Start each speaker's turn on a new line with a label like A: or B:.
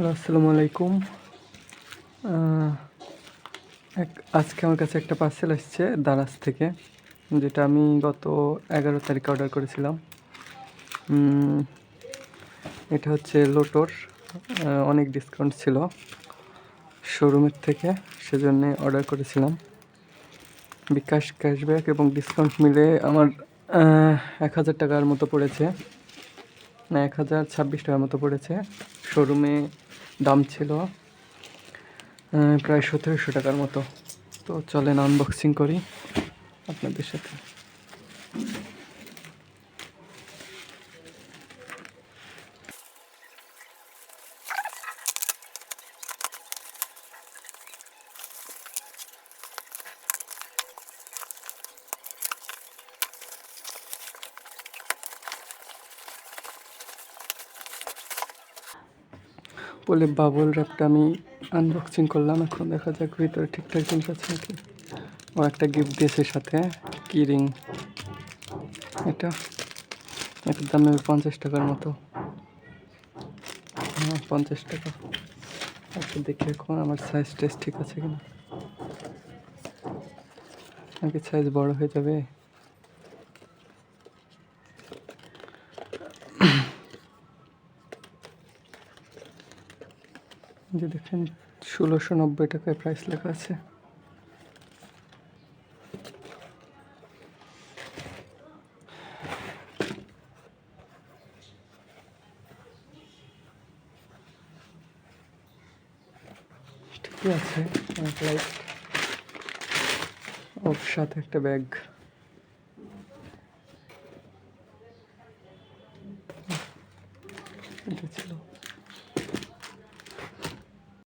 A: Hello, আসসালামু আলাইকুম। এক, আজকে আমার কাছে একটা পার্সেল আসছে দারাজ থেকে, যেটা আমি গত এগারো তারিখে অর্ডার করেছিলাম। এটা হচ্ছে লোটোর অনেক ডিসকাউন্ট ছিল শোরুমের থেকে, সেজন্য অর্ডার করেছিলাম। বিকাশ ক্যাশব্যাক এবং ডিসকাউন্ট মিলে আমার এক হাজার টাকার মতো পড়েছে। না, এক হাজার ছাব্বিশ টাকার মতো পড়েছে। শোরুমে দাম ছিল প্রায় সতেরোশো টাকার মতো। তো চলেন আনবক্সিং করি আপনাদের সাথে। বলে বাবল র্যাপটা আমি আনবক্সিং করলাম, এখন দেখা যাক ভিতরে ঠিকঠাক জিনিস আছে নাকি। ও একটা গিফট দিয়েছে সাথে, কি রিং এটা? এটার দাম নেবে পঞ্চাশ টাকার মতো। হ্যাঁ পঞ্চাশ টাকা। আচ্ছা দেখি এখন আমার সাইজ টেস্ট ঠিক আছে কিনা। নাকি সাইজ বড় হয়ে যাবে? যে দেখেন ষোলোশো নব্বই টাকায় প্রাইস লেখা আছে। ঠিকই আছে ওর সাথে একটা ব্যাগ এটা ছিল।